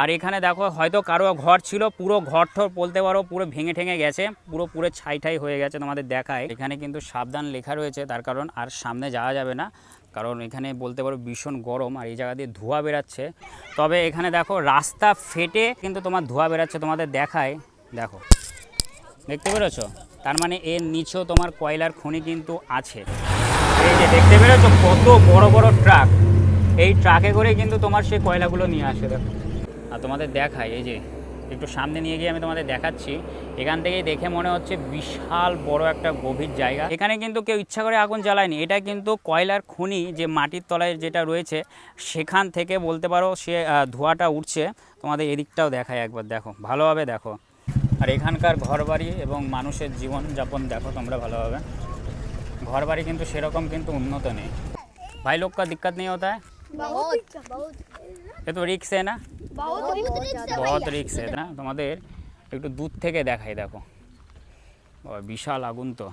আর এখানে দেখো, হয়তো কারও ঘর ছিল, পুরো ঘর ঠর বলতে পারো, পুরো ভেঙে ঠেঙে গেছে, পুরো পুরো ছাই ঠাই হয়ে গেছে তোমাদের দেখায়। এখানে কিন্তু সাবধান লেখা রয়েছে তার কারণ আর সামনে যাওয়া যাবে না, কারণ এখানে বলতে পারো ভীষণ গরম আর এই জায়গা দিয়ে ধোঁয়া বেরাচ্ছে। তবে এখানে দেখো, রাস্তা ফেটে কিন্তু তোমার ধোঁয়া বেরাচ্ছে তোমাদের দেখায়। দেখো, দেখতে পেরেছ? তার মানে এর নিচেও তোমার কয়লার খনি কিন্তু আছে। এই যে দেখতে পেরেছ কত বড় বড় ট্রাক? এই ট্রাকে করে কিন্তু তোমার সেই কয়লাগুলো নিয়ে আসে, দেখো। তোমাদের দেখাই, এই যে একটু সামনে নিয়ে গিয়ে আমি তোমাদের দেখাচ্ছি। এখান থেকেই দেখে মনে হচ্ছে বিশাল বড় একটা গভীর জায়গা। এখানে কিন্তু কেউ ইচ্ছা করে আগুন জ্বালায়নি। এটা কিন্তু কয়লার খুনি যে মাটির তলায় যেটা রয়েছে, সেখান থেকে বলতে পারো সে ধোঁয়াটা উঠছে। তোমাদের এদিকটাও দেখায় একবার, দেখো, ভালোভাবে দেখো। আর এখানকার ঘরবাড়ি এবং মানুষের জীবনযাপন দেখো তোমরা ভালোভাবে। ঘরবাড়ি কিন্তু সেরকম কিন্তু উন্নত নেই। ভাই, লোক কা দিক্কত নেই হতায়? ये तो रिक्स है ना बहुत रिक्स है बहुत রিক্স है না তোমাদের একটু দূর থেকে দেখাই দেখো বাবা, বিশাল আগুন তো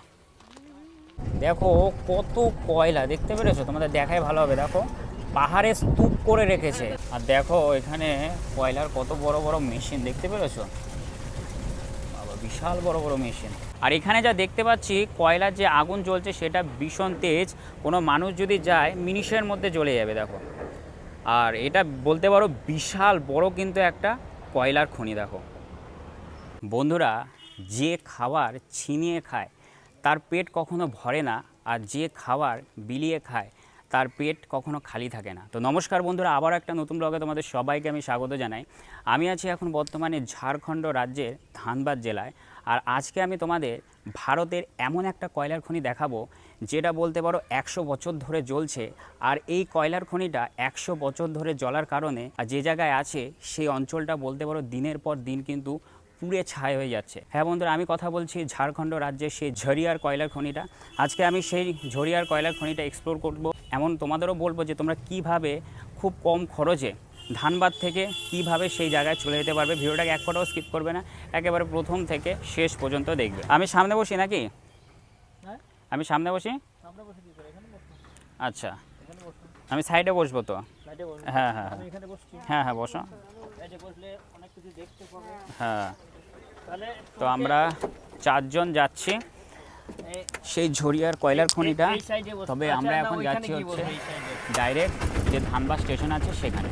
দেখো কত কয়লা দেখতে পেরেছো তোমাদের দেখাই ভালো হবে দেখো পাহাড়ে স্তূপ করে রেখেছে আর দেখো এখানে কয়লার কত বড় বড় মেশিন দেখতে পেরেছো বাবা বিশাল বড় বড় মেশিন আর এখানে যা দেখতে পাচ্ছি কয়লার যে আগুন জ্বলছে সেটা ভীষণ তেজ কোনো মানুষ যদি যায় মিনিশের মধ্যে জ্বলে যাবে দেখো আর এটা বলতে পারো বিশাল বড় কিন্তু একটা কয়লার খনি, দেখো। বন্ধুরা, যে খাবার ছিনিয়ে খায়, তার পেট কখনো ভরে না, আর যে খাবার বিলিয়ে খায়, তার পেট কখনো খালি থাকে না। তো নমস্কার বন্ধুরা আবার একটা নতুন ব্লগে তোমাদের সবাইকে আমি স্বাগত জানাই। আমি আছি এখন বর্তমানে ঝাড়খণ্ড রাজ্যের ধানবাদ জেলায়। আর আজকে আমি তোমাদের ভারতের এমন একটা কয়লার খনি দেখাবো, যেটা বলতে পারো একশো বছর ধরে জ্বলছে। আর এই কয়লার খনিটা একশো বছর ধরে জ্বলার কারণে যে জায়গায় আছে, সেই অঞ্চলটা বলতে পারো দিনের পর দিন কিন্তু পুড়ে ছাই হয়ে যাচ্ছে। হ্যাঁ বন্ধুরা, আমি কথা বলছি ঝাড়খণ্ড রাজ্যের সেই ঝরিয়ার কয়লার খনিটা। আজকে আমি সেই ঝরিয়ার কয়লার খনিটা এক্সপ্লোর করব। এমন তোমাদেরও বলব যে তোমরা কীভাবে খুব কম খরচে ধানবাদ থেকে কীভাবে সেই জায়গায় চলে যেতে পারবে? ভিডিওটাকে এক ফোটাও স্কিপ করবে না। একেবারে প্রথম থেকে শেষ পর্যন্ত দেখবে। আমি সামনে বসি নাকি? আমি সামনে বসি? আচ্ছা। আমি সাইডে বসবো তো? হ্যাঁ হ্যাঁ। হ্যাঁ। হ্যাঁ হ্যাঁ বসো। হ্যাঁ। তো আমরা চারজন যাচ্ছি। সেই ঝরিয়ার কয়লার খনিটা। তবে আচ্ছা, আমরা এখন যাচ্ছি হচ্ছে। ডাইরেক্ট যে ধানবাদ স্টেশন আছে সেখানে।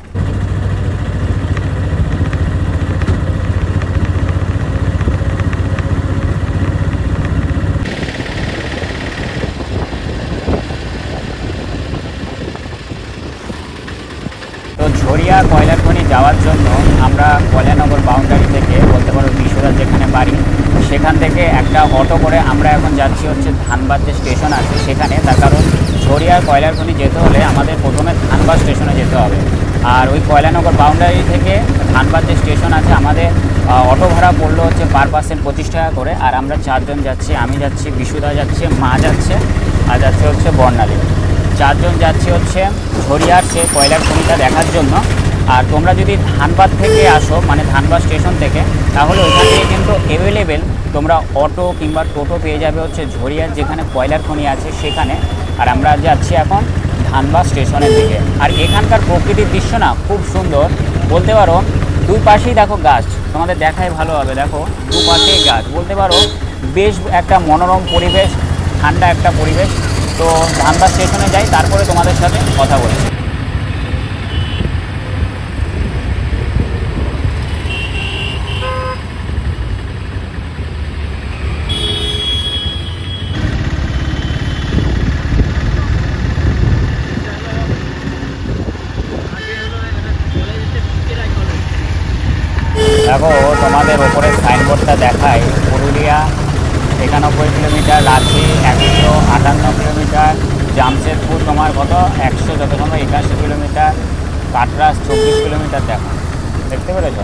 তো ঝরিয়া কয়লার খনি যাওয়ার জন্য আমরা কয়লানগর বাউন্ডারি থেকে বলতে পারো বিশ্বরাজ যেখানে বাড়ি, সেখান থেকে একটা অটো করে আমরা এখন যাচ্ছি হচ্ছে ধানবাদ যে স্টেশন আছে, সেখানে। তার কারণ ঝরিয়ার কয়লার খনি যেতে হলে আমাদের প্রথমে ধানবাদ স্টেশনে যেতে হবে। আর ওই কয়লানগর বাউন্ডারি থেকে ধানবাদ যে স্টেশন আছে, আমাদের অটো ভাড়া পড়ল হচ্ছে পার পার্সেন্ট পঁচিশ টাকা করে। আর আমরা চারজন যাচ্ছি, আমি যাচ্ছি, বিশুদা যাচ্ছে, মা যাচ্ছে, আর যাচ্ছে হচ্ছে বর্ণালী। চারজন যাচ্ছি হচ্ছে ঝরিয়ার সে কয়লার খনিটা দেখার জন্য। আর তোমরা যদি ধানবাদ থেকে আসো মানে ধানবাদ স্টেশন থেকে, তাহলে ওইখান থেকে কিন্তু অ্যাভেলেবেল তোমরা অটো কিংবা টোটো পেয়ে যাবে হচ্ছে ঝরিয়ার যেখানে কয়লার খনি আছে সেখানে। আর আমরা যাচ্ছি এখন ধানবাদ স্টেশনের দিকে। আর এখানকার প্রকৃতির দৃশ্য না খুব সুন্দর। বলতে পারো দুই পাশেই দেখো গাছ। তোমাদের দেখাই ভালো হবে, দেখো, দুপাশেই গাছ। বলতে পারো, বেশ একটা মনোরম পরিবেশ, ঠান্ডা একটা পরিবেশ। তো ধানবাদ স্টেশনে যাই, তারপরে তোমাদের সাথে কথা বলছি। দেখো, তোমাদের ওপরে সাইনবোর্ডটা দেখায় পুরুলিয়া একানব্বই কিলোমিটার, রাঁচি একশো আটান্ন কিলোমিটার, জামশেদপুর তোমার কত? একশো যত সময় একাশি কিলোমিটার, কাটরাস চব্বিশ কিলোমিটার দেখো। দেখতে পেরেছ?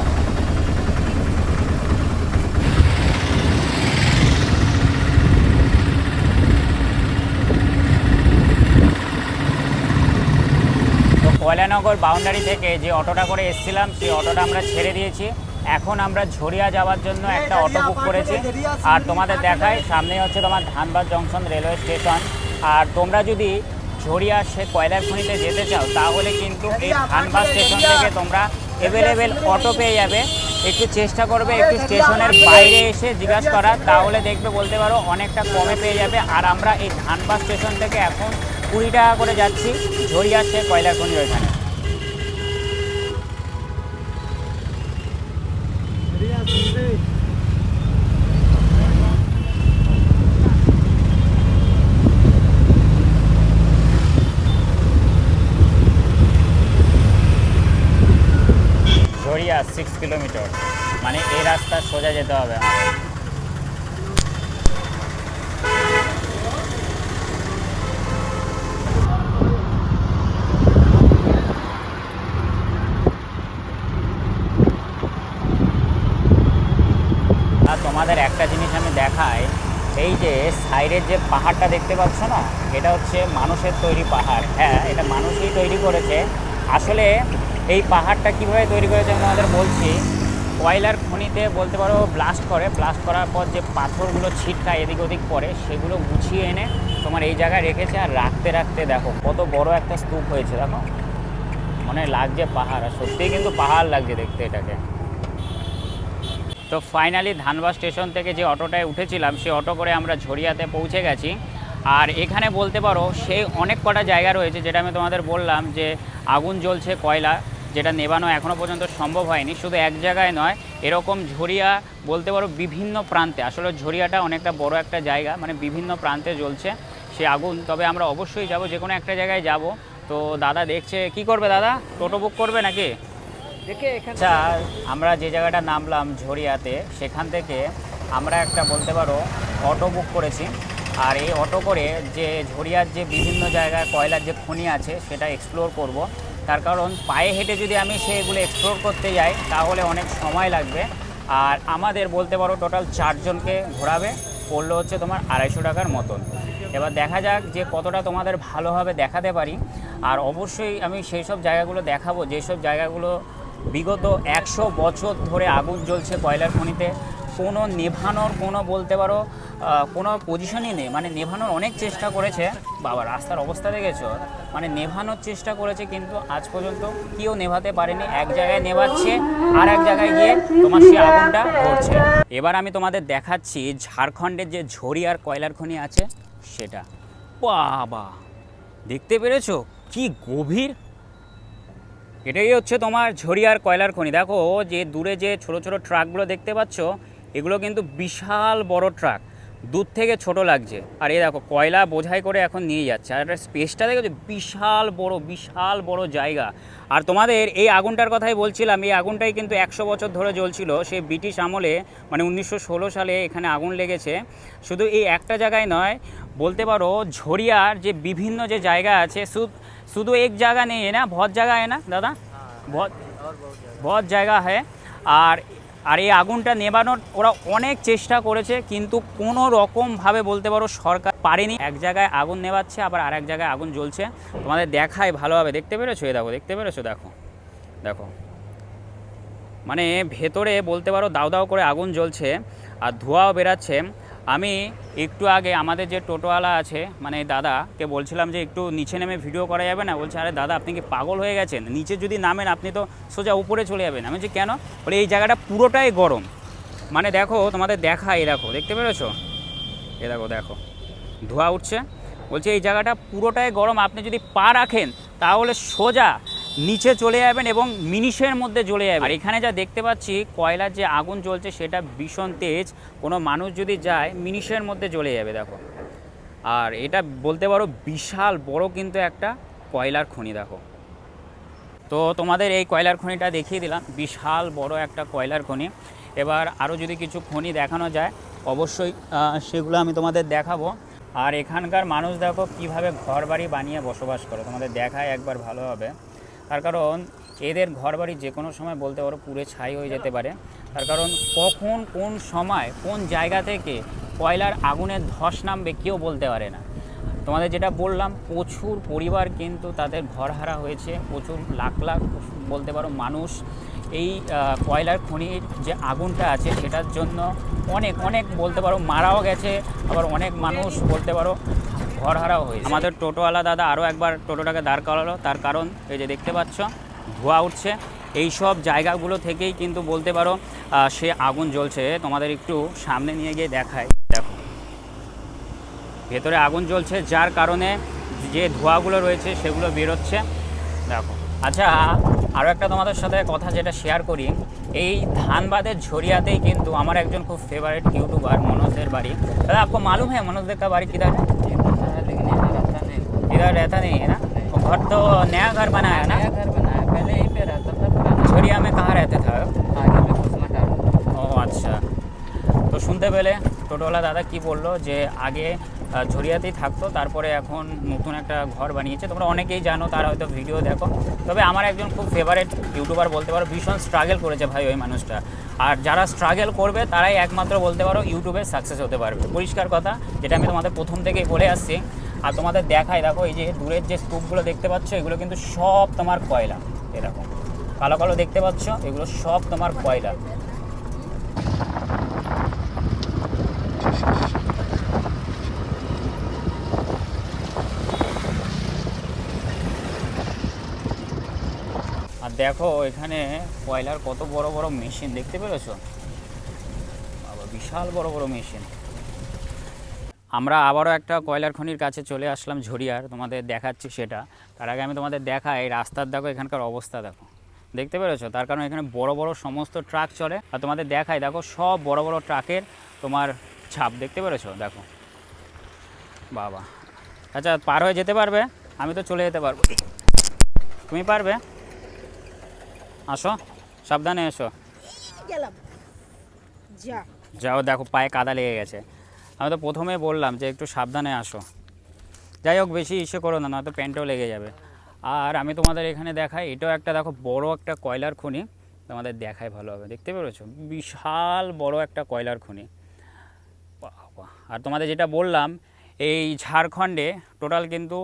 কয়লানগর বাউন্ডারি থেকে যে অটোটা করে এসেছিলাম, সেই অটোটা আমরা ছেড়ে দিয়েছি। এখন আমরা ঝরিয়া যাওয়ার জন্য একটা অটো বুক করেছি। আর তোমাদের দেখাই সামনে হচ্ছে তোমার ধানবাদ জংশন রেলওয়ে স্টেশন। আর তোমরা যদি ঝরিয়া সে কয়লার খনিতে যেতে চাও তাহলে কিন্তু এই ধানবাদ স্টেশন থেকে তোমরা অ্যাভেলেবেল অটো পেয়ে যাবে। একটু চেষ্টা করবে একটু স্টেশনের বাইরে এসে জিজ্ঞাসা করার তাহলে দেখবে বলতে পারো অনেকটা কমে পেয়ে যাবে। আর আমরা এই ধানবাদ স্টেশন থেকে এখন কুড়ি টাকা করে যাচ্ছি ঝরিয়া সে কয়লা খনির ওইখানে ঝরিয়া সিক্স কিলোমিটার। মানে এই রাস্তা সোজা যেতে হবে। আমাদের তোমাদের একটা জিনিস আমি দেখাই, এই যে সাইডের যে পাহাড়টা দেখতে পাচ্ছ না, এটা হচ্ছে মানুষের তৈরি পাহাড়। হ্যাঁ এটা মানুষই তৈরি করেছে। আসলে এই পাহাড়টা কীভাবে তৈরি করেছে তোমাদের বলছি। কয়লার খনিতে বলতে পারো ব্লাস্ট করে। ব্লাস্ট করার পর যে পাথরগুলো ছিটকায় এদিক ওদিক পড়ে, সেগুলো গুছিয়ে এনে তোমার এই জায়গায় রেখেছে। আর রাখতে রাখতে দেখো, কত বড় একটা স্তূপ হয়েছে, দেখো। মানে লাগছে পাহাড়, আর সত্যিই কিন্তু পাহাড় লাগছে দেখতে এটাকে। তো ফাইনালি ধানবাদ স্টেশন থেকে যে অটোটায় উঠেছিলাম সেই অটো করে আমরা ঝরিয়াতে পৌঁছে গেছি। আর এখানে বলতে পারো সেই অনেক কটা জায়গা রয়েছে, যেটা আমি তোমাদের বললাম যে আগুন জ্বলছে কয়লা। যেটা নেবানো এখনও পর্যন্ত সম্ভব হয়নি। শুধু এক জায়গায় নয় এরকম ঝরিয়া বলতে পারো বিভিন্ন প্রান্তে আসলে ঝরিয়াটা অনেকটা বড় একটা জায়গা মানে বিভিন্ন প্রান্তে জ্বলছে সে আগুন। তবে আমরা অবশ্যই যাব যে কোনো একটা জায়গায় যাব। তো দাদা দেখছে কি করবে দাদা? টোটো বুক করবে নাকি? দেখে এখানে আচ্ছা আমরা যে জায়গাটা নামলাম ঝরিয়াতে সেখান থেকে আমরা একটা বলতে পারো অটো বুক করেছি। আর এই অটো করে যে ঝরিয়ার যে বিভিন্ন জায়গায় কয়লার যে খনি আছে সেটা এক্সপ্লোর করব। তার কারণ পায়ে হেঁটে যদি আমি সেগুলো এক্সপ্লোর করতে যাই, তাহলে অনেক সময় লাগবে। আর আমাদের বলতে পারো টোটাল চারজনকে ঘোরাবে, পড়ল হচ্ছে তোমার আড়াইশো টাকার মতন। এবার দেখা যাক যে কতটা তোমাদের ভালোভাবে দেখাতে পারি। আর অবশ্যই আমি সেই সব জায়গাগুলো দেখাবো, যেসব জায়গাগুলো বিগত একশো বছর ধরে আগুন জ্বলছে কয়লার খনিতে। কোনো নেভানোর, কোনো বলতে পারো কোনো পজিশনই নেই। মানে নেভানোর অনেক চেষ্টা করেছে। বাবা, রাস্তার অবস্থা দেখেছ? মানে নেভানোর চেষ্টা করেছে, কিন্তু আজ পর্যন্ত কেউ নেভাতে পারেনি। এক জায়গায় নেভাচ্ছে, আর এক জায়গায় গিয়ে তোমার সেই আগুনটা ধরছে। এবার আমি তোমাদের দেখাচ্ছি ঝাড়খণ্ডের যে ঝরিয়ার কয়লার খনি আছে, সেটা। বাবা, দেখতে পেরেছ? কি গভীর? এটাই হচ্ছে তোমার ঝরিয়ার কয়লার খনি। দেখো, যে দূরে যে ছোট ছোট ট্রাকগুলো দেখতে পাচ্ছ এগুলো কিন্তু বিশাল বড় ট্রাক। দূর থেকে ছোট লাগছে। আর এ দেখো কয়লা বোঝাই করে এখন নিয়ে যাচ্ছে। আর একটা স্পেসটা দেখেছ? বিশাল বড় বিশাল বড় জায়গা। আর তোমাদের এই আগুনটার কথাই বলছিলাম এই আগুনটাই কিন্তু একশো বছর ধরে জ্বলছিল। সে ব্রিটিশ আমলে মানে উনিশশো ষোলো সালে এখানে আগুন লেগেছে। শুধু এই একটা জায়গায় নয় বলতে পারো ঝরিয়ার যে বিভিন্ন যে জায়গা আছে শুধু শুধু এক জায়গা নেই না? ভদ জায়গা না দাদা? ভদ ভদ জায়গা হয়। আর আর এই আগুনটা নেবানোর ওরা অনেক চেষ্টা করেছে, কিন্তু কোনো রকমভাবে বলতে পারো সরকার পারেনি। এক জায়গায় আগুন নেবাচ্ছে আবার আর এক জায়গায় আগুন জ্বলছে। তোমাদের দেখায় ভালোভাবে, দেখতে পেরেছ? এ দেখো, দেখতে পেরেছ? দেখো দেখো। মানে ভেতরে বলতে পারো দাও দাও করে আগুন জ্বলছে, আর ধোঁয়াও বেরাচ্ছে। আমি একটু আগে আমাদের যে টোটোওয়ালা আছে মানে দাদাকে বলছিলাম যে একটু নিচে নেমে ভিডিও করা যাবে না? বলছে, আরে দাদা, আপনি কি পাগল হয়ে গেছেন? নিচে যদি নামেন, আপনি তো সোজা উপরে চলে যাবেন। আমি বলছি, কেন? বলে, এই জায়গাটা পুরোটাই গরম। মানে দেখো, তোমাদের দেখা এই দেখো, দেখতে পেরেছ? এ দেখো দেখো, ধোঁয়া উঠছে। বলছে, এই জায়গাটা পুরোটাই গরম। আপনি যদি পা রাখেন, তাহলে সোজা নিচে চলে যাবেন এবং মিনিশের মধ্যে জ্বলে যাবে আর এখানে যা দেখতে পাচ্ছি, কয়লার যে আগুন জ্বলছে সেটা ভীষণ তেজ। কোনো মানুষ যদি যায়, মিনিশের মধ্যে জ্বলে যাবে, দেখো। আর এটা বলতে পারো বিশাল বড় কিন্তু একটা কয়লার খনি, দেখো। তো তোমাদের এই কয়লার খনিটা দেখিয়ে দিলাম, বিশাল বড় একটা কয়লার খনি। এবার আরও যদি কিছু খনি দেখানো যায়, অবশ্যই সেগুলো আমি তোমাদের দেখাবো। আর এখানকার মানুষ, দেখো, কীভাবে ঘর বাড়ি বানিয়ে বসবাস করে। তোমাদের দেখায় একবার ভালো হবে। তার কারণ এদের ঘর বাড়ি যে কোনো সময় বলতে পারো পুড়ে ছাই হয়ে যেতে পারে। তার কারণ কখন কোন সময় কোন জায়গা থেকে কয়লার আগুনের ধস নামবে কেউ বলতে পারে না। তোমাদের যেটা বললাম, প্রচুর পরিবার কিন্তু তাদের ঘরহারা হয়েছে, প্রচুর লাখ লাখ বলতে পারো মানুষ এই কয়লার খনির যে আগুনটা আছে সেটার জন্য অনেক অনেক বলতে পারো মারাও গেছে, আবার অনেক মানুষ বলতে পারো ঘর হারাও হয়েছে। আমাদের টোটোওয়ালা দাদা আরও একবার টোটোটাকে দাঁড় করালো, তার কারণ এই যে দেখতে পাচ্ছ, ধোঁয়া উঠছে। এই সব জায়গাগুলো থেকেই কিন্তু বলতে পারো সে আগুন জ্বলছে। তোমাদের একটু সামনে নিয়ে গিয়ে দেখায় দেখো। ভেতরে আগুন জ্বলছে, যার কারণে যে ধোঁয়াগুলো রয়েছে সেগুলো বেরোচ্ছে। দেখো। আচ্ছা আরও একটা তোমাদের সাথে কথা যেটা শেয়ার করি। এই ধানবাদের ঝরিয়াতেই কিন্তু আমার একজন খুব ফেভারিট ইউটিউবার মনোজদের বাড়ি। দাদা, আপনার মালুম হ্যাঁ? মনোজ দেখা বাড়ি কিদার नहीं इधर रहता नहीं है ना वो घर तो नया घर बनाया है ना नया घर बनाया पहले यहीं पे रहता था पुराना झोरिया में कहाँ रहते था आगे पे कुसमटा ও আচ্ছা তো শুনতে পেলে টোটোওয়ালা দাদা কি বললো যে আগে আহ, ঝরিয়াতেই থাকতো তারপরে এখন নতুন একটা ঘর বানিয়েছে তোমরা অনেকেই জানো তার হয়তো ভিডিও দেখো তবে আমার একজন খুব ফেভারিট ইউটিউবার বলতে পারো ভীষণ স্ট্রাগল করেছে ভাই ওই মানুষটা আর যারা স্ট্রাগল করবে তারাই একমাত্র বলতে পারো ইউটিউবে সাকসেস হতে পারবে পরিষ্কার কথা যেটা আমি তোমাদের প্রথম থেকেই বলে আসছি আর তোমাদের দেখাই, দেখো, এই যে দূরের যে স্তূপগুলো দেখতে পাচ্ছ, এগুলো কিন্তু সব তোমার কয়লা। এরকম কালো কালো দেখতে পাচ্ছ, এগুলো সব তোমার কয়লা। আর দেখো, এখানে কয়লার কত বড় বড় মেশিন, দেখতে পেরেছ? বাবা, বিশাল বড় বড় মেশিন। আমরা আবারও একটা কয়লার খনির কাছে চলে আসলাম ঝরিয়ার তোমাদের দেখাচ্ছি সেটা। তার আগে আমি তোমাদের দেখাই এই রাস্তার দেখো এখানকার অবস্থা দেখো। দেখতে পেরেছ? তার কারণ এখানে বড় বড় সমস্ত ট্রাক চলে। আর তোমাদের দেখাই দেখো সব বড় বড় ট্রাকের তোমার ছাপ। দেখতে পেরেছ? দেখো। বাবা। আচ্ছা পার হয়ে যেতে পারবে? আমি তো চলে যেতে পারব। তুমি পারবে? আসো। সাবধানে এসো। গেলাম। যা। যাও দেখো পায়ে কাদা লেগে গেছে। আমি তো প্রথমে বললাম যে একটু সাবধানে আসো। যাই হোক, বেশি ইসে করো না, নয়তো প্যান্টও লেগে যাবে। আর আমি তোমাদের এখানে দেখাই, এটাও একটা দেখো বড় একটা কয়লার খনি, তোমাদের দেখাই ভালো হবে, দেখতে পেরেছ? বিশাল বড় একটা কয়লার খনি। আর তোমাদের যেটা বললাম, এই ঝাড়খণ্ডে টোটাল কিন্তু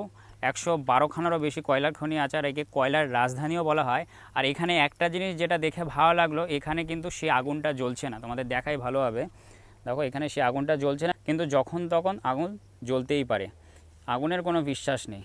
একশো বারোখানারও বেশি কয়লার খনি আছে, আর একে কয়লার রাজধানীও বলা হয়। আর এখানে একটা জিনিস যেটা দেখে ভালো লাগল, এখানে কিন্তু সে আগুনটা জ্বলছে না, তোমাদের দেখাই ভালো হবে। দেখো, এখানে সে আগুনটা জ্বলছে না, কিন্তু যখন তখন আগুন জ্বলতেই পারে। আগুনের কোনো বিশ্বাস নেই।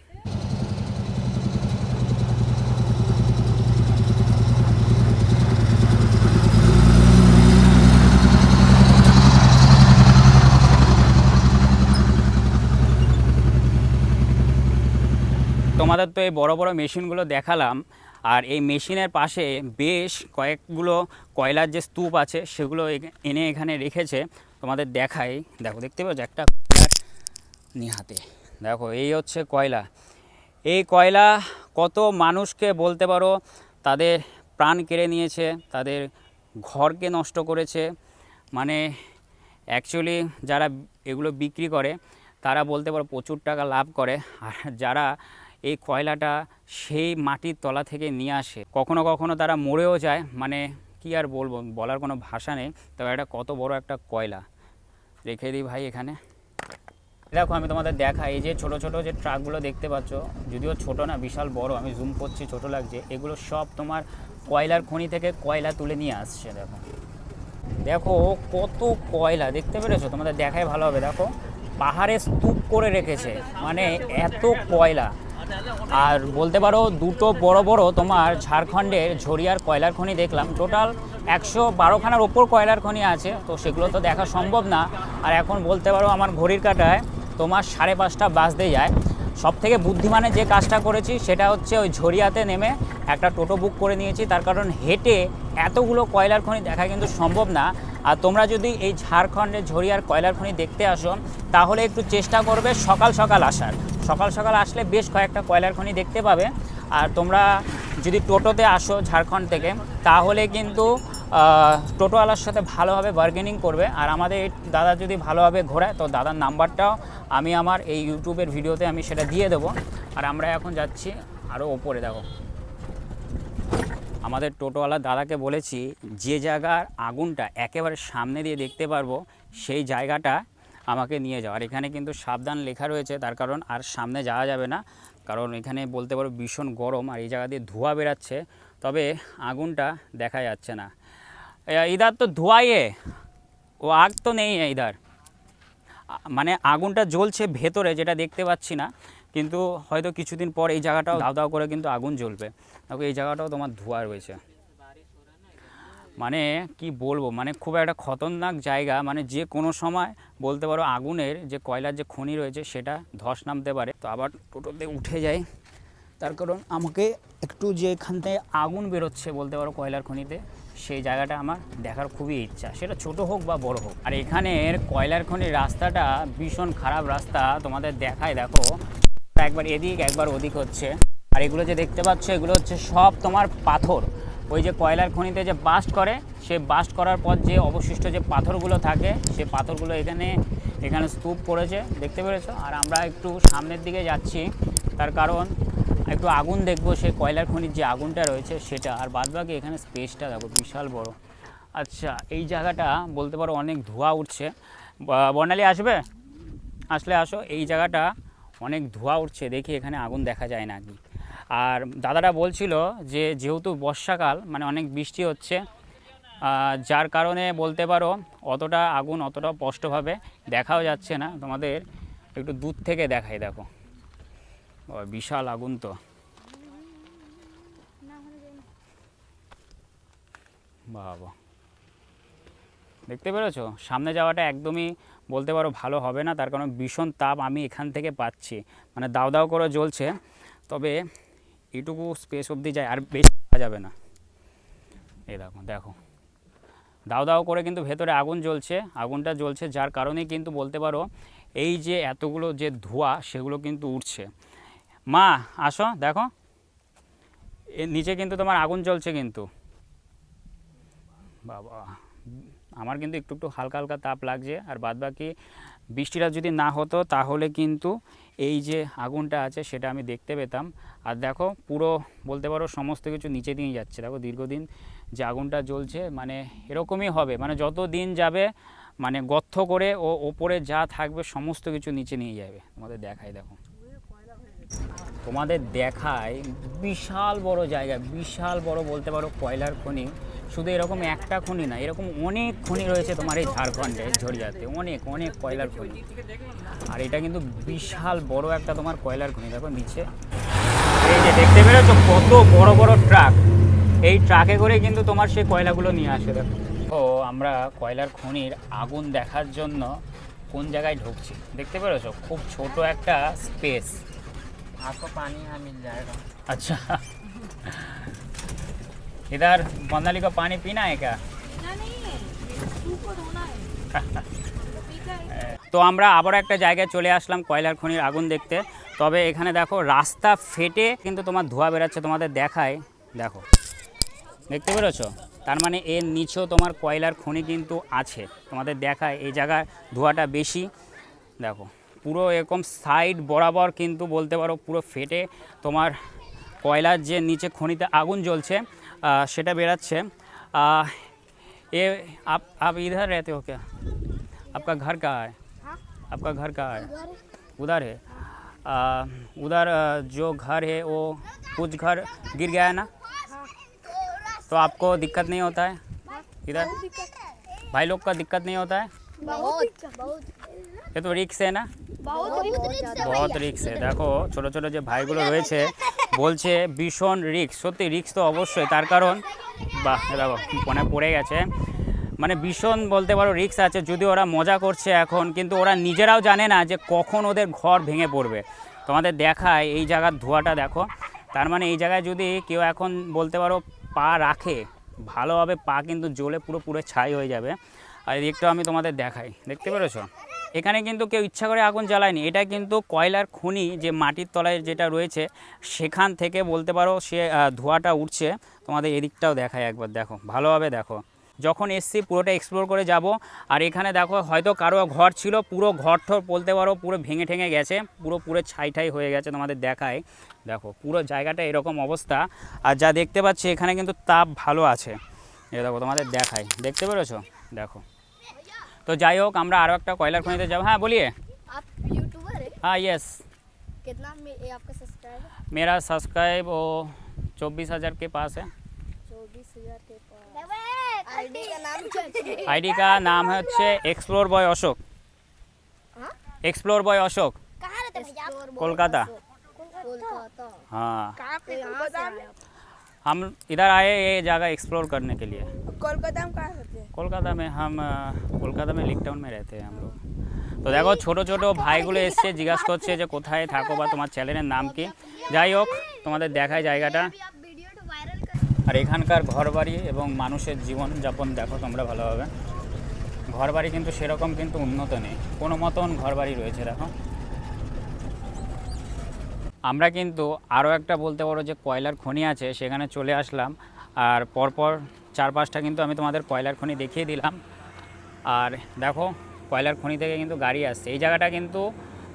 তোমাদের তো এই বড় বড় মেশিনগুলো দেখালাম। আর এই মেশিনের পাশে বেশ কয়েকগুলো কয়লার যে স্তূপ আছে, সেগুলো এনে এখানে রেখেছে। তোমাদের দেখাই। দেখো, দেখতে পাচ্ছ? একটা নিহাতে। দেখো, এই হচ্ছে কয়লা। এই কয়লা কত মানুষকে বলতে পারো, তাদের প্রাণ কেড়ে নিয়েছে, তাদের ঘরকে নষ্ট করেছে। মানে অ্যাকচুয়ালি যারা এগুলো বিক্রি করে, তারা বলতে পারো প্রচুর টাকা লাভ করে। আর যারা এই কয়লাটা সেই মাটির তলা থেকে নিয়ে আসে। কখনো কখনো তারা মরেও যায় মানে কি আর বলব, বলার কোনো ভাষা নেই। তবে এটা কত বড় একটা কয়লা। রেখে দিই ভাই এখানে। দেখো, আমি তোমাদের দেখা এই যে ছোট ছোট যে ট্রাকগুলো দেখতে পাচ্ছ, যদিও ছোট না, বিশাল বড়, আমি জুম করছি, ছোট লাগছে, এগুলো সব তোমার কয়লার খনি থেকে কয়লা তুলে নিয়ে আসছে, দেখো। দেখো, কত কয়লা, দেখতে পেরেছ? তোমাদের দেখাই ভালো হবে, দেখো। পাহাড়ে স্তূপ করে রেখেছে মানে এত কয়লা। আর বলতে পারো, দুটো বড় বড় তোমার ঝাড়খণ্ডের ঝরিয়ার কয়লার খনি দেখলাম। টোটাল একশো বারোখানার ওপর কয়লার খনি আছে, তো সেগুলো তো দেখা সম্ভব না। আর এখন বলতে পারো, আমার ঘড়ির কাটায় তোমার সাড়ে পাঁচটা বাজতে যায়। সব থেকে বুদ্ধিমানে যে কাজটা করেছি, সেটা হচ্ছে ওই ঝরিয়াতে নেমে একটা টোটো বুক করে নিয়েছি। তার কারণ হেঁটে এতগুলো কয়লার খনি দেখা কিন্তু সম্ভব না। আর তোমরা যদি এই ঝাড়খণ্ডের ঝরিয়ার কয়লার খনি দেখতে আসো, তাহলে একটু চেষ্টা করবে সকাল সকাল আসার। সকাল সকাল আসলে বেশ কয়েকটা কয়লার খনি দেখতে পাবে। আর তোমরা যদি টোটোতে আসো ঝাড়খণ্ড থেকে, তাহলে কিন্তু টোটোওয়ালার সাথে ভালোভাবে বার্গেনিং করবে। আর আমাদের দাদা যদি ভালোভাবে ঘোরায়, তো দাদার নাম্বারটাও আমি আমার এই ইউটিউবের ভিডিওতে আমি সেটা দিয়ে দেবো। আর আমরা এখন যাচ্ছি আরও ওপরে, দেখো। আমাদের টোটোওয়ালা দাদাকে বলেছি, যে জায়গার আগুনটা একেবারে সামনে দিয়ে দেখতে পারব, সেই জায়গাটা আমাকে নিয়ে যাও। আর এখানে কিন্তু সাবধান লেখা রয়েছে তার কারণ আর সামনে যাওয়া যাবে না। কারণ এখানে বলতে পারো ভীষণ গরম আর এই জায়গা দিয়ে ধোঁয়া বেরাচ্ছে। তবে আগুনটা দেখা যাচ্ছে না। ইধার তো ধোঁয়াইয়ে ও আগ তো নেই ইধার মানে আগুনটা জ্বলছে ভেতরে যেটা দেখতে পাচ্ছি না। কিন্তু হয়তো কিছুদিন পর এই জায়গাটাও দাও দাও করে কিন্তু আগুন জ্বলবে। তবে এই জায়গাটাও তোমার ধোঁয়া রয়েছে। মানে কি বলব মানে খুব একটা খতরনাক জায়গা মানে যে কোনো সময় বলতে পারো আগুনের যে কয়লার যে খনি রয়েছে সেটা ধস নামতে পারে। তো আবার টোটোতে উঠে যাই, তার কারণ আমাকে একটু যে এখান থেকে আগুন বেরোচ্ছে বলতে পারো কয়লার খনিতে, সেই জায়গাটা আমার দেখার খুবই ইচ্ছা। সেটা ছোট হোক বা বড় হোক। আর এখানের কয়লার খনির রাস্তাটা ভীষণ খারাপ রাস্তা তোমাদের দেখায়, দেখো। একবার এদিক, একবার ওদিক হচ্ছে। আর এগুলো যে দেখতে পাচ্ছ, এগুলো হচ্ছে সব তোমার পাথর। ওই যে কয়লার খনিতে যে বাস্ট করে, সে বাস্ট করার পর যে অবশিষ্ট যে পাথরগুলো থাকে, সে পাথরগুলো এখানে এখানে স্তূপ করেছে দেখতে পেরেছ? আর আমরা একটু সামনের দিকে যাচ্ছি, তার কারণ একটু আগুন দেখব সেই কয়লার খনির যে আগুনটা রয়েছে সেটা। আর বাদবাকি এখানে স্পেসটা দেখো, বিশাল বড়। আচ্ছা এই জায়গাটা বলতে পারো অনেক ধোঁয়া উঠছে। বর্ণালী আসবে? আসলে আসো, এই জায়গাটা অনেক ধোঁয়া উঠছে, দেখি এখানে আগুন দেখা যায় নাকি। আর দাদারা বলছিল যে যেহেতু বর্ষাকাল মানে অনেক বৃষ্টি হচ্ছে যার কারণে বলতে পারো অতটা আগুন অতটা স্পষ্টভাবে দেখাও যাচ্ছে না। তোমাদের একটু দূর থেকে দেখাই, দেখো। বিশাল আগুন তো। বাবা। দেখতে পেরেছ? সামনে যাওয়াটা একদমই বলতে পারো ভালো হবে না, তার কারণ ভীষণ তাপ আমি এখান থেকে পাচ্ছি। মানে দাও দাও করে জ্বলছে। তবে এটুকু স্পেস অবধি যায়, আর বেশি পাওয়া যাবে না। এই দেখো দেখো। দাও দাও করে কিন্তু ভেতরে আগুন জ্বলছে, আগুনটা জ্বলছে যার কারণে কিন্তু বলতে পারো, এই যে এতগুলো যে ধোঁয়া, সেগুলো কিন্তু উঠছে মা, আসো, দেখো। নিচে কিন্তু তোমার আগুন জ্বলছে কিন্তু। বাবা, আমার কিন্তু একটু একটু হালকা হালকা তাপ লাগছে, আর বাদবাকি বৃষ্টিটা যদি না হতো, তাহলে কিন্তু এই যে আগুনটা আছে সেটা আমি দেখতে পেতাম। আর দেখো, পুরো বলতে পারো সমস্ত কিছু নিচে দিয়ে যাচ্ছে। দেখো, দীর্ঘদিন যে আগুনটা জ্বলছে মানে এরকমই হবে। মানে যত দিন যাবে মানে গর্থ করে ও ওপরে যা থাকবে, সমস্ত কিছু নিচে নিয়ে যাবে। তোমাদের দেখাই দেখো। তোমাদের দেখায় বিশাল বড় জায়গা, বিশাল বড় বলতে পারো কয়লার খনি। শুধু এরকম একটা খনি না এরকম অনেক খনি রয়েছে তোমার এই ঝাড়খণ্ডে ঝরিয়াতে অনেক অনেক কয়লার খনি। আর এটা কিন্তু বিশাল বড় একটা তোমার কয়লার খনি দেখো নিচে। এই যে দেখতে পেরেছ কত বড় বড় ট্রাক। এই ট্রাকে করে কিন্তু তোমার সেই কয়লাগুলো নিয়ে আসে দেখো। ও আমরা কয়লার খনির আগুন দেখার জন্য কোন জায়গায় ঢুকছি? দেখতে পেরেছ? খুব ছোট একটা স্পেস। পানি আচ্ছা। इधर बंदाली को पानी पीना है क्या ना नहीं है तू को धोना है तो पीता है তো আমরা আবার একটা জায়গায় চলে আসলাম কয়লার খনির আগুন দেখতে তবে এখানে দেখো রাস্তা ফেটে কিন্তু তোমার ধোঁয়া বেরাচ্ছে তোমাদের দেখায় দেখো দেখতে পেরেছো তার মানে এর নিচেও তোমার কয়লার খনি কিন্তু আছে তোমাদের দেখায় এই জায়গায় ধোঁয়াটা বেশি দেখো পুরো এরকম সাইড বরাবর কিন্তু বলতে পারো পুরো ফেটে তোমার কয়লার যে নিচে খনিতে আগুন জ্বলছে আহ, সেটা বেরাচ্ছে আহ, এ আপ आप इधर रहते हो क्या आपका घर कहाँ है हाँ? आपका घर कहाँ है उधर है आ, उधर आ, जो घर है वो कुछ घर गिर गया है ना तो आपको दिक्कत नहीं होता है इधर भाई लोग का दिक्कत नहीं होता है बहुत बहुत ये तो रिक्स है ना बहुत বহুত রিক্স দেখো ছোট ছোট যে ভাইগুলো রয়েছে বলছে ভীষণ রিক্স সত্যি রিক্স তো অবশ্যই, তার কারণ, বাহ দেখো মনে পড়ে গেছে। মানে ভীষণ বলতে পারো রিক্স আছে যদি ওরা মজা করছে এখন, কিন্তু ওরা নিজেরাও জানে না যে কখন ওদের ঘর ভেঙে পড়বে। তোমাদের দেখায় এই জায়গার ধোঁয়াটা দেখো, তার মানে এই জায়গায় যদি কেউ এখন বলতে পারো পা রাখে, ভালোভাবে পা কিন্তু জ্বলে পুরো পুরো ছাই হয়ে যাবে। আর এদিকটাও আমি তোমাদের দেখাই, দেখতে পেরেছ? এখানে কিন্তু কেউ ইচ্ছা করে আগুন জ্বালায়নি। এটা কিন্তু কয়লার খনি যে মাটির তলায় যেটা রয়েছে, সেখান থেকে বলতে পারো সে ধোঁয়াটা উঠছে। তোমাদের এদিকটাও দেখায় একবার, দেখো, ভালোভাবে দেখো। যখন এসছি পুরোটা এক্সপ্লোর করে যাব, আর এখানে দেখো হয়তো কারও ঘর ছিল, পুরো ঘর ঠর বলতে পারো পুরো ভেঙে ঠেঙে গেছে, পুরো পুরো ছাই ঠাই হয়ে গেছে তোমাদের দেখায়। দেখো, পুরো জায়গাটা এরকম অবস্থা। আর যা দেখতে পাচ্ছি এখানে কিন্তু তাপ ভালো আছে। এ দেখো তোমাদের দেখায়, দেখতে পেরেছ? দেখো। तो যাই হোক আমরা আরও একটা কয়লার খনিতে যাবো হ্যাঁ हाँ? यस हाँ, कितना ये आपका मेरा सब्सक्राइब वो चौबीस हज़ार के पास है। चौबीस हज़ार के पास। आईडी का नाम क्या है आईडी का नाम है अच्छे explore boy Ashok explore boy Ashok रहते कोलकाता। कोलकाता। हाँ। हम इधर आए ये जगह एक्सप्लोर करने के लिए कोलकाता में कहाँ रहते हैं কলকাতা में हम अ, কলকাতা में লিক টাউন में रहते हैं हम लोग তো দেখো ছোট ছোট ভাইগুলো এসছে জিজ্ঞাসা করছে যে কোথায় থাকো বা তোমার চ্যানেলের নাম কি যাই হোক তোমাদের দেখায় জায়গাটা আর এখানকার ঘরবাড়ি এবং মানুষের জীবনযাপন দেখো তোমরা ভালোভাবে ঘরবাড়ি কিন্তু সেরকম কিন্তু উন্নত নেই কোনো মতন ঘরবাড়ি রয়েছে দেখো আমরা কিন্তু আরও একটা বলতে পারো যে কয়লার খনি আছে, সেখানে চলে আসলাম। আর পরপর চার পাঁচটা কিন্তু আমি তোমাদের কয়লার খনি দেখিয়ে দিলাম। আর দেখো, কয়লার খনি থেকে কিন্তু গাড়ি আসছে। এই জায়গাটা কিন্তু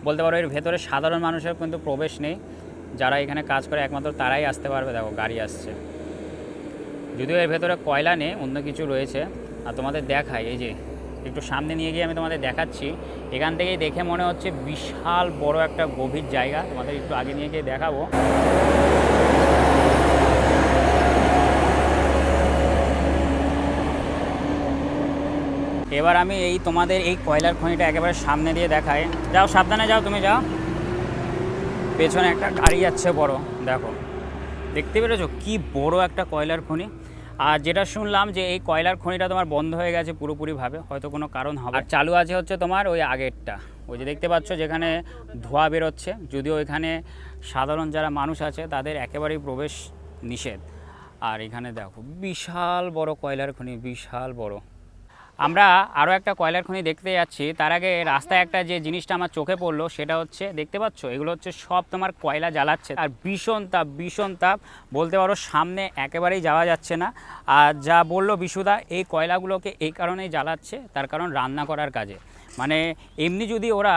বলতে পারো এর ভেতরে সাধারণ মানুষের কিন্তু প্রবেশ নেই। যারা এখানে কাজ করে একমাত্র তারাই আসতে পারবে। দেখো, গাড়ি আসছে। যদিও এর ভেতরে কয়লা নেই, অন্য কিছু রয়েছে। আর তোমাদের দেখায় এই যে একটু সামনে নিয়ে গিয়ে আমি তোমাদের দেখাচ্ছি। এখান থেকেই দেখে মনে হচ্ছে বিশাল বড় একটা গভীর জায়গা। তোমাদের একটু আগে নিয়ে গিয়ে দেখাবো। এবার আমি এই তোমাদের এই কয়লার খনিটা একেবারে সামনে দিয়ে দেখাই। যাও, সাবধানে যাও, তুমি যাও। পেছনে একটা গাড়ি যাচ্ছে বড়, দেখো। দেখতে পেরেছ? কি বড় একটা কয়লার খনি? আর যেটা শুনলাম যে এই কয়লার খনিটা তোমার বন্ধ হয়ে গেছে পুরোপুরিভাবে, হয়তো কোনো কারণ হবে। আর চালু আছে হচ্ছে তোমার ওই আগেরটা। ওই যে দেখতে পাচ্ছ যেখানে ধোঁয়া বেরোচ্ছে, যদিও এখানে সাধারণ যারা মানুষ আছে তাদের একেবারেই প্রবেশ নিষেধ। আর এখানে দেখো, বিশাল বড় কয়লার খনি, বিশাল বড়। আমরা আরও একটা কয়লার খনি দেখতে যাচ্ছি। তার আগে রাস্তায় একটা যে জিনিসটা আমার চোখে পড়ল, সেটা হচ্ছে, দেখতে পাচ্ছ? এগুলো হচ্ছে সব তোমার কয়লা জ্বালাচ্ছে। আর ভীষণ তাপ ভীষণ তাপ। বলতে পারো, সামনে একেবারেই যাওয়া যাচ্ছে না। আর যা বলল বিশুদা, এই কয়লাগুলোকে এই কারণেই জ্বালাচ্ছে, তার কারণ রান্না করার কাজে। মানে এমনি যদি ওরা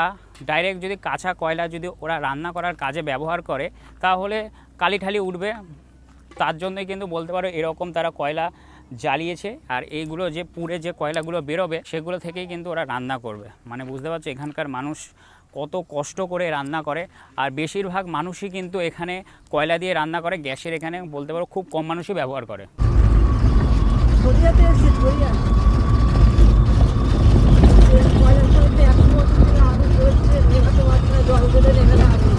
ডাইরেক্ট যদি কাঁচা কয়লা যদি ওরা রান্না করার কাজে ব্যবহার করে, তাহলে কালিঠালি উঠবে। তার জন্যই কিন্তু বলতে পারো, এরকম তারা কয়লা জ্বালিয়েছে আর এইগুলো যে পুড়ে যে কয়লাগুলো বেরোবে সেগুলো থেকেই কিন্তু ওরা রান্না করবে। মানে বুঝতে পারছ, এখানকার মানুষ কত কষ্ট করে রান্না করে আর বেশিরভাগ মানুষই কিন্তু এখানে কয়লা দিয়ে রান্না করে, গ্যাসের এখানে বলতে পারো খুব কম মানুষই ব্যবহার করে গড়িয়াতে এসেছি গড়িয়া কয়লার খনিতে একশো বছর থেকে আগুন জ্বলছে নেভাতে পারছে না জল গেলে নেভাতে আগুন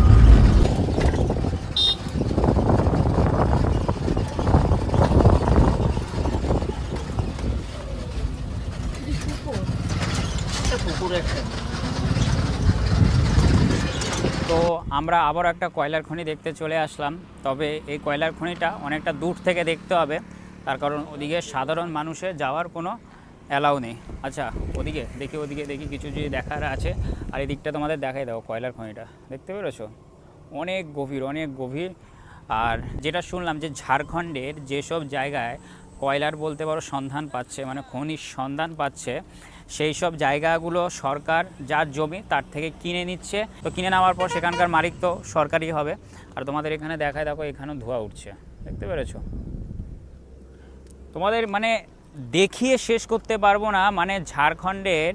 একটা পুকুর একটা তো আমরা আবার একটা কয়লার খনি দেখতে চলে আসলাম, তবে এই কয়লার খনিটা অনেকটা দূর থেকে দেখতে হবে, তার কারণ ওদিকে সাধারণ মানুষের যাওয়ার কোনো অ্যালাউ নেই। আচ্ছা ওদিকে দেখি ওদিকে দেখি কিছু যদি দেখার আছে, আর এই দিকটা তোমাদের দেখাই দাও কয়লার খনিটা। দেখতে পেরেছ? অনেক গভীর অনেক গভীর। আর যেটা শুনলাম যে ঝাড়খণ্ডের যেসব জায়গায় কয়লার বলতে পারো সন্ধান পাচ্ছে মানে খনির সন্ধান পাচ্ছে সেই সব জায়গাগুলো সরকার যার জমি তার থেকে কিনে নিচ্ছে। তো কিনে নেওয়ার পর সেখানকার মালিক তো সরকারই হবে। আর তোমাদের এখানে দেখায় দেখো, এখানেও ধোঁয়া উঠছে। দেখতে পেরেছ? তোমাদের মানে দেখিয়ে শেষ করতে পারব না মানে ঝাড়খণ্ডের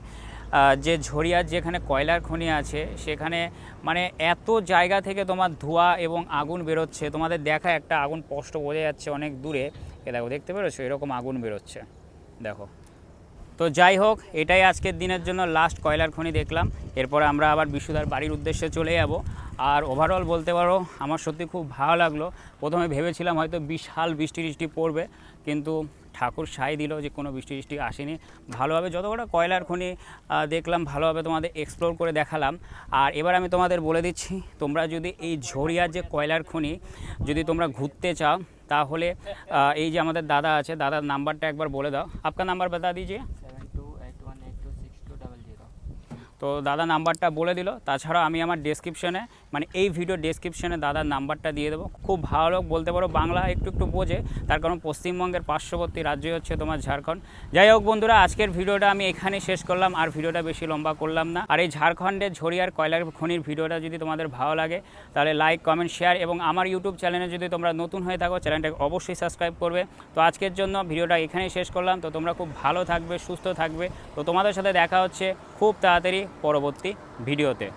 যে ঝরিয়ার যেখানে কয়লার খনি আছে, সেখানে মানে এত জায়গা থেকে তোমার ধোঁয়া এবং আগুন বেরোচ্ছে। তোমাদের দেখা একটা আগুন স্পষ্ট বোঝা যাচ্ছে অনেক দূরে। এ দেখো, দেখতে পেরেছ? এরকম আগুন বেরোচ্ছে। দেখো। তো যাই হোক, এটাই আজকের দিনের জন্য লাস্ট কয়লার খনি দেখলাম। এরপরে আমরা আবার বিশুদার বাড়ির উদ্দেশ্যে চলে যাব। আর ওভারঅল বলতে পারো, আমার সত্যি খুব ভালো লাগল। প্রথমে ভেবেছিলাম হয়তো বিশাল বৃষ্টি টিষ্টি পড়বে, কিন্তু ঠাকুর সাই দিল যে কোনো বৃষ্টি টিষ্টি আসেনি। ভালোভাবে যত কটা কয়লার খনি দেখলাম, ভালোভাবে তোমাদের এক্সপ্লোর করে দেখালাম। আর এবার আমি তোমাদের বলে দিচ্ছি, তোমরা যদি এই ঝরিয়ার যে কয়লার খনি, যদি তোমরা ঘুরতে চাও, তাহলে এই যে আমাদের দাদা আছে, দাদার নাম্বারটা একবার বলে দাও। আপনার নাম্বার বাতা দিজিয়ে তো দাদা নাম্বারটা বলে দিল। তাছাড়া আমি আমার ডেসক্রিপশনে মানে এই ভিডিও ডেসক্রিপশনে দাদার নাম্বারটা দিয়ে দেবো। খুব ভালো লোক বলতে পারো, বাংলা একটু একটু বোঝে, তার কারণ পশ্চিমবঙ্গের পার্শ্ববর্তী রাজ্যই হচ্ছে তোমার ঝাড়খণ্ড। যাই হোক বন্ধুরা, আজকের ভিডিওটা আমি এখানেই শেষ করলাম, আর ভিডিওটা বেশি লম্বা করলাম না। আর এই ঝাড়খণ্ডের ঝরিয়ার কয়লার খনির ভিডিওটা যদি তোমাদের ভালো লাগে, তাহলে লাইক কমেন্ট শেয়ার এবং আমার ইউটিউব চ্যানেলে যদি তোমরা নতুন হয়ে থাকো চ্যানেলটাকে অবশ্যই সাবস্ক্রাইব করবে। তো আজকের জন্য ভিডিওটা এখানেই শেষ করলাম। তো তোমরা খুব ভালো থাকবে, সুস্থ থাকবে। তো তোমাদের সাথে দেখা হচ্ছে খুব তাড়াতাড়ি পরবর্তী ভিডিওতে।